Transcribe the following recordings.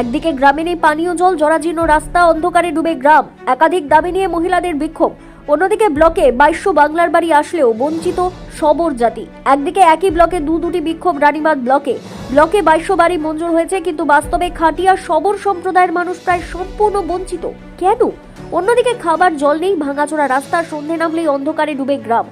একদিকে গ্রামে নেই পানীয় জল, জরাজীর্ণ রাস্তা, অন্ধকারে ডুবে গ্রাম। একাধিক দাবি নিয়ে মহিলাদের বিক্ষোভ। অন্যদিকে ব্লকে বাইশ্য বাংলার বাড়ি আসলেও বঞ্চিত সবর জাতি। একদিকে একই ব্লকে দু দুটি বিক্ষোভ রানীবাদ ব্লকে। ব্লকে বাইশ্য বাড়ি মঞ্জুর হয়েছে, কিন্তু বাস্তবে খাটিয়া সবর সম্প্রদায়ের মানুষ প্রায় সম্পূর্ণ বঞ্চিত। কেন? অন্যদিকে খাবার জল নেই, ভাঙাচোরা রাস্তা, সন্ধে নামলেই অন্ধকারে ডুবে গ্রাম।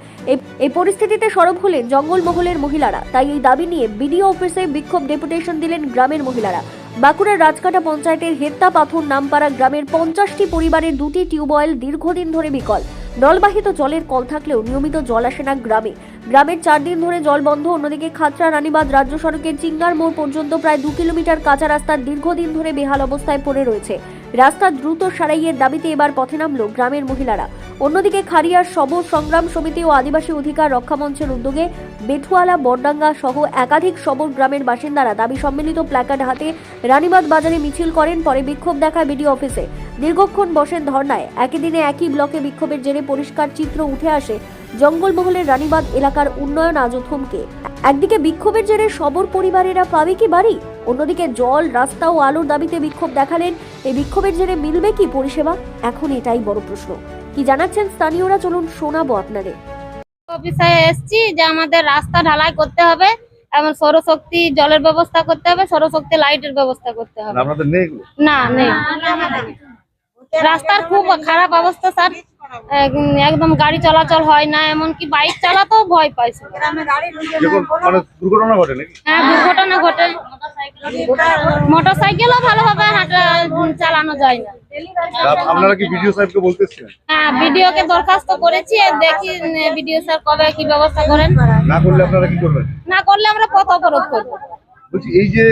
এই পরিস্থিতিতে সরব হলেন জঙ্গলমহলের মহিলারা। তাই এই দাবি নিয়ে বিডিও অফিসে বিক্ষোভ ডেপুটেশন দিলেন গ্রামের মহিলারা। বাঁকুড়ার রাজকাটা পঞ্চায়েতের হেত্তা পাথর নামপাড়া গ্রামের পঞ্চাশটি পরিবারের দুটি টিউবওয়েল দীর্ঘদিন ধরে বিকল। নলবাহিত জলের কল থাকলেও নিয়মিত জল আসে না গ্রামে। গ্রামের চার দিন ধরে জল বন্ধ, অন্যদিকে খাতড়া রানীবাদ রাজ্য সড়কের চিঙ্গার মোড় পর্যন্ত প্রায় দু কিলোমিটার কাঁচা রাস্তা দীর্ঘদিন ধরে বেহাল অবস্থায় পড়ে রয়েছে। রাস্তা দ্রুত সারাইয়ের দাবিতে এবার পথে নামল গ্রামের মহিলারা। অন্যদিকে খারিয়ার সব সংগ্রাম সমিতি ও আদিবাসী অধিকার রক্ষা মঞ্চের উদ্যোগে বেথুয়ালা বরডাঙ্গা সহ একাধিক সবর গ্রামের বাসিন্দারা দাবি সম্মিলিত প্ল্যাকার্ড হাতে রানীবাদ বাজারে মিছিল করেন, পরে বিক্ষোভ দেখায় বিডিও অফিসে। দীর্ঘক্ষণ বসেন ধর্নায়। একই দিনে একই ব্লকে বিক্ষোভের জেরে পরিষ্কার চিত্র উঠে আসে জঙ্গলমহলের রানীবাদ এলাকার উন্নয়ন আজও থমকে। একদিকে বিক্ষোভের জেরে সবর পরিবারেরা পাবে কি বাড়ি? অন্যদিকে জল রাস্তা ও আলোর দাবিতে বিক্ষোভ দেখালেন। এই বিক্ষোভের জেরে মিলবে কি পরিষেবা? এখন এটাই বড় প্রশ্ন। কি জানাচ্ছেন স্থানীয়রা? চলুন শোনাবো আপনাদের। অফিসে এসছি যে আমাদের রাস্তা ঢালাই করতে হবে এবং সৌরশক্তি জলের ব্যবস্থা করতে হবে সৌরশক্তি লাইটের ব্যবস্থা করতে হবে। আপনাদের নেই না নেই। রাস্তার খুব খারাপ অবস্থা স্যার। একদম গাড়ি চলাচল হয় না এমনকি বাইক চালাতেও ভয় পাইছে। মানে দুর্ঘটনা ঘটে হ্যাঁ দুর্ঘটনা ঘটে। মোটর সাইকেলও ভালোভাবে হাঁটা চালানো যায় না। তা আপনারা কি ভিডিও সাহেবকে বলতেছিলেন? হ্যাঁ ভিডিওকে দরখাস্ত করেছি দেখি ভিডিও স্যার কবে কি ব্যবস্থা করেন। না করলে আপনারা কি করবেন? না করলে আমরা পথ অবরোধ করব। বলছি এই যে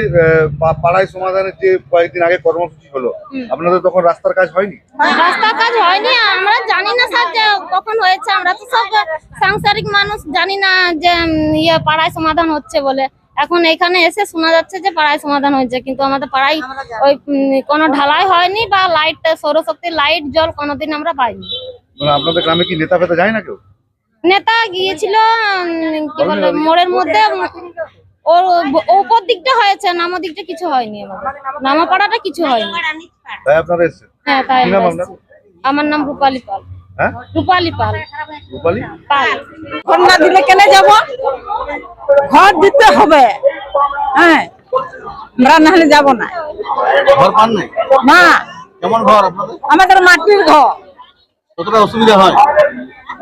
পাড়ায় সমাধানের যে কয়েকদিন আগে কর্মসূচি হলো আপনাদের তখন রাস্তার কাজ হয়নি? রাস্তার কাজ হয়নি আমরা জানি না স্যার যে কখন হয়েছে আমরা তো সব সাংসারিক মানুষ জানি না যে ইয়ে পাড়ায় সমাধান হচ্ছে বলে। এখন এখানে এসে শোনা যাচ্ছে যে পাড়ায় সমাধান হয়েছে কিন্তু আমাদের পাড়ায় ওই কোনো ঢালাই হয়নি বা লাইট সৌরশক্তির লাইট জল কোনোদিন আমরা পাইনি। মানে আপনাদের গ্রামে কি নেতা ফেতা যায় না কেউ? নেতা গিয়েছিল কি বলে মোড়ের মধ্যে ওর উপর দিকটা হয়েছে নামো দিকটা কিছু হয়নি আমাদের নামা পাড়াটা কিছু হয়নি। তাই আপনারা এসেছেন? হ্যাঁ তাই আমরা নাম রূপালী পাল। হ্যাঁ? রূপালী পাল। রূপালী? পাল। ঘর দিলে কেনে যাব? ঘর দিতে হবে। হ্যাঁ। আমরা নাহলে যাব না। ঘর পান নাই? না। কেমন ঘর আপনাদের? আমাদের মাটির ঘর। কতটা অসুবিধা হয়?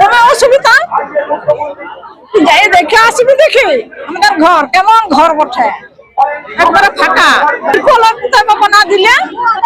তবে অসুবিধা? যাই দেখে আসবি দেখি। আমাদের ঘর কেমন ঘর বটে? একবারে ফাঁকা। কলার দিলে?